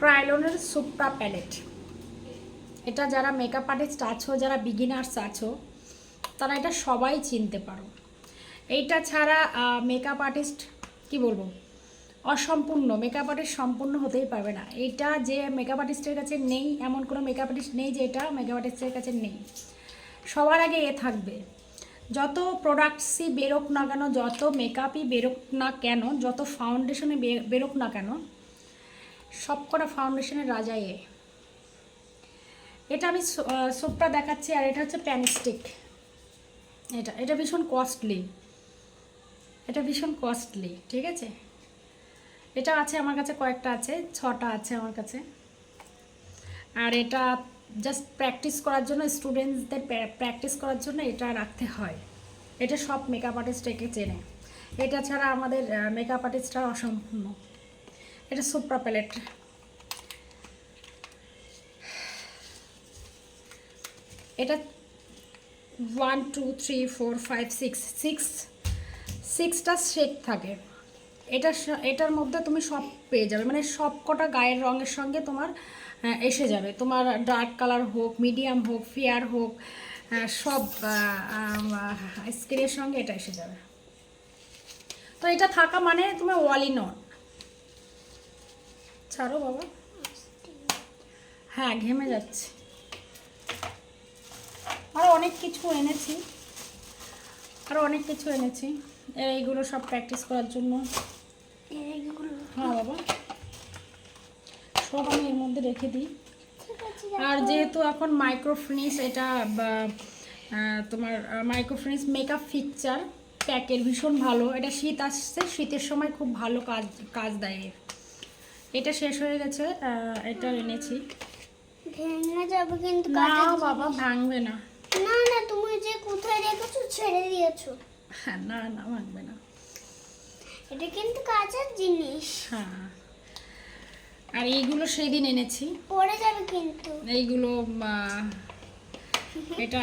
ক্রাইলনের supra palette এটা যারা makeup artist আছো, যারা বিগিনার্স আছো, তারা এটা সবাই চিনতে পারো। এইটা ছাড়া মেকআপ আর্টিস্ট কি বলব? অসম্পূর্ণ। মেকআপ আর্টিস্ট সম্পূর্ণ হতেই পারবে না। এটা যে মেকআপ আর্টিস্টের কাছে নেই, এমন কোনো মেকআপ আর্টিস্ট নেই যে এটা মেকআপ আর্টিস্টের কাছে নেই। সবার আগে এ থাকবে। যত প্রোডাক্টসই বেরোক না কেন, যত মেকআপই বেরোক না কেন, যত ফাউন্ডেশনে বেরোক না কেন সব কটা ফাউন্ডেশনের রাজা এ। এটা আমি সোপটা দেখাচ্ছি আর এটা হচ্ছে প্যানস্টিক এটা এটা ভীষণ কস্টলি এটা ভীষণ কস্টলি ঠিক আছে? এটা আছে আমার কাছে, কয়েকটা আছে, ছটা আছে আমার কাছে। আর এটা জাস্ট প্র্যাকটিস করার জন্য স্টুডেন্টসদের প্র্যাকটিস করার জন্য এটা রাখতে হয়। এটা সব মেকআপ আর্টিস্ট একে চেনে। এটা ছাড়া আমাদের মেকআপ আর্টিস্টরা অসম্পূর্ণ। এটা সুপ্রা প্যালেট। এটা one two three four five six six সিক্সটা shade থাকে। এটা এটার মধ্যে তুমি সব পেয়ে যাবে। মানে সব কটা গায়ের রঙের সঙ্গে তোমার এসে যাবে। তোমার ডার্ক কালার হোক মিডিয়াম হোক ফেয়ার হোক সব স্কিনের সঙ্গে এটা এসে যাবে। তো এটা থাকা মানে তুমি ওয়াল ইন ছাড়ো বাবা। হ্যাঁ ঘেমে যাচ্ছে। আরও অনেক কিছু এনেছি। আরও অনেক কিছু এনেছি। এইগুলো সব প্র্যাকটিস করার জন্য। হ্যাঁ বাবা। সব আমি এর মধ্যে রেখে দিই। আর যেহেতু এখন মাইক্রোফিনিস এটা তোমার মাইক্রোফিনিস মেকআপ ফিকচার প্যাকের ভীষণ ভালো। এটা শীত আসছে, শীতের সময় খুব ভালো কাজ কাজ দেয় এর। এটা শেষ হয়ে গেছে এটা এনেছি। ভেঙে যাবে কিন্তু না বাবা ভাঙবে না। না না তুমি যে কোথায় রেখেছো ছেড়ে দিয়েছ। হ্যাঁ না না ভাঙবে না। এটা কিন্তু কাঁচের জিনিস। হ্যাঁ। আর এইগুলো সেই দিন এনেছি। পড়ে যাবে কিন্তু। এইগুলো এটা